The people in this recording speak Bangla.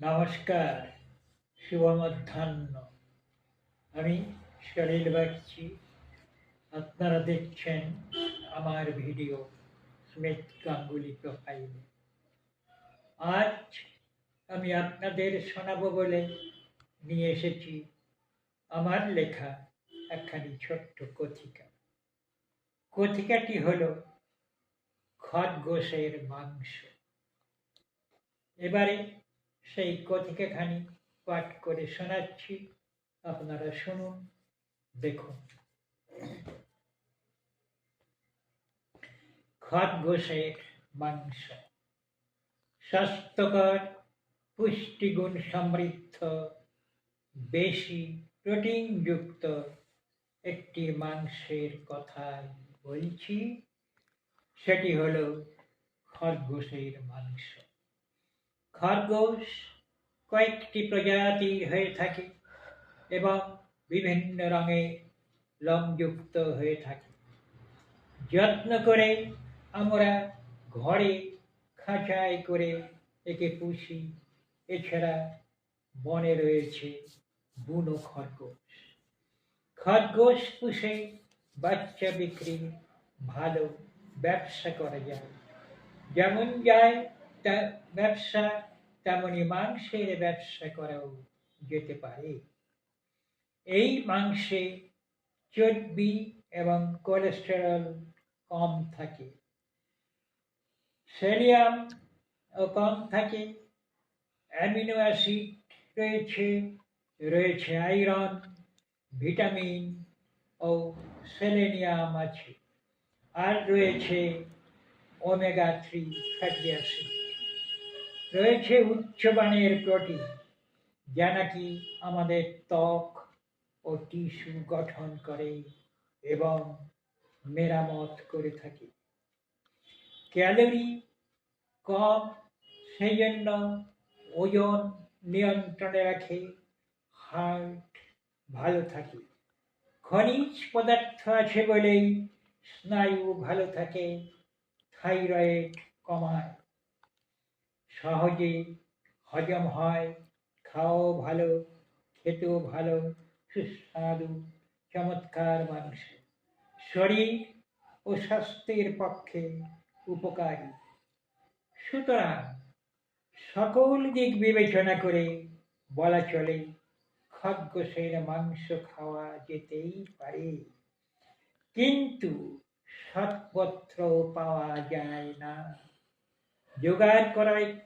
নমস্কার শুভ মধ্যাহ্ন আমি সলিল বাগচি। আপনারা দেখছেন আমার ভিডিও স্মিথ গাঙ্গুলি প্রোফাইলে। আজ আমি আপনাদের শোনাবো বলে নিয়ে এসেছি আমার লেখা একখানি ছোট্ট কথিকা। কথিকাটি হল খরগোশের মাংস। এবারে সেই কথিকাখানি পাঠ করে শোনাচ্ছি। আপনারা শুনুন, দেখুন। খরগোশের মাংস। স্বাস্থ্যকর, পুষ্টিগুণ সমৃদ্ধ, বেশি প্রোটিনযুক্ত একটি মাংসের কথা বলছি, সেটি হলো খরগোশের মাংস। খরগোশ, কয়েকটি প্রজাতি হয়ে থাকে এবং বিভিন্ন রঙে লোমযুক্ত হয়ে থাকে। যত্ন করে আমরা ঘরে খাঁচায় করে একে পুষি। এছাড়া বনে রয়েছে বুনো খরগোশ। খরগোশ পুষে বাচ্চা বিক্রি ভালো ব্যবসা করা যায়। যেমন যায় ব্যবসা তেমনি মাংসের ব্যবসা করাও যেতে পারে। এই মাংসে চর্বি এবং কোলেস্টেরল কম থাকে। সেলিয়াম কম থাকে। অ্যামিনো অ্যাসিড রয়েছে রয়েছে আয়রন, ভিটামিন ও সেলেনিয়াম আছে। আর রয়েছে ওমেগা থ্রি ফ্যাটি অ্যাসিড। রয়েছে উচ্চমানের প্রোটিন যা নাকি আমাদের ত্বক ও টিস্যু গঠন করে এবং মেরামত করে থাকে। ক্যালোরি কম সেই জন্য ওজন নিয়ন্ত্রণে রাখে, হার্ট ভালো থাকে। খনিজ পদার্থ আছে বলেই স্নায়ু ভালো থাকে, থাইরয়েড কমায়। সহজে হজম হয় খাও ভালো, খেতেও ভালো, সুস্বাদু, চমৎকার মাংস শরীর ও স্বাস্থ্যের পক্ষে উপকারী। সুতরাং সকল দিক বিবেচনা করে বলা চলে খরগোশের মাংস খাওয়া যেতেই পারে। কিন্তু সৎপত্র পাওয়া যায় না। জোগাড় করা